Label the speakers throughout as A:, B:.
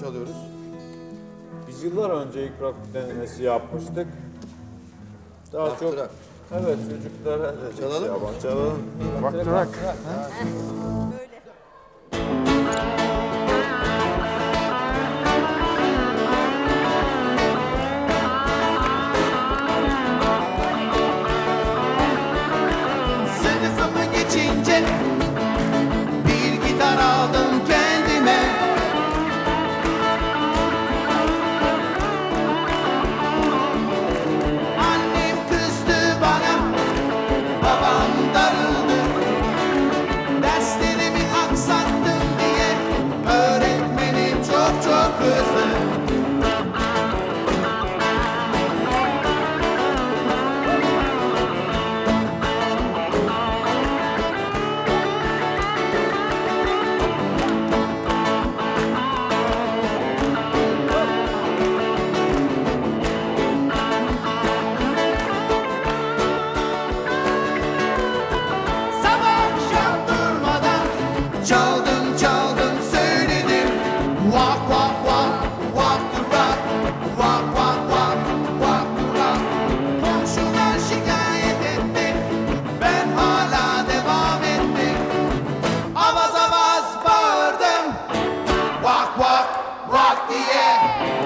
A: çalıyoruz.
B: Biz yıllar önce ilk rock denemesi yapmıştık. Daha
A: Rock
B: çok...
A: to.
B: Evet çocuklara...
A: Çalalım mı?
B: Çalalım.
C: Rock to rock. Böyle Woo!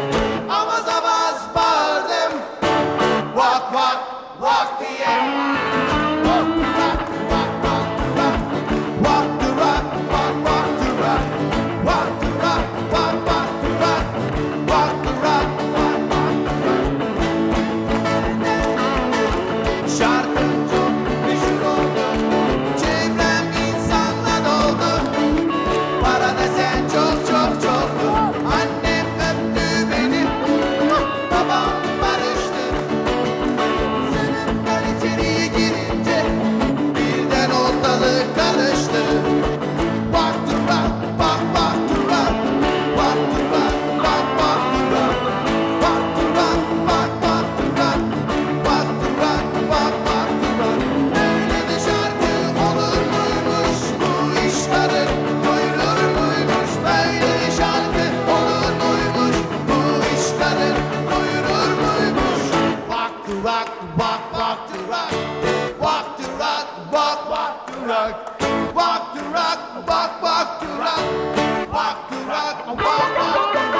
C: walk to rock, walk to rock, walk, walk to rock, walk to rock, walk, walk to rock.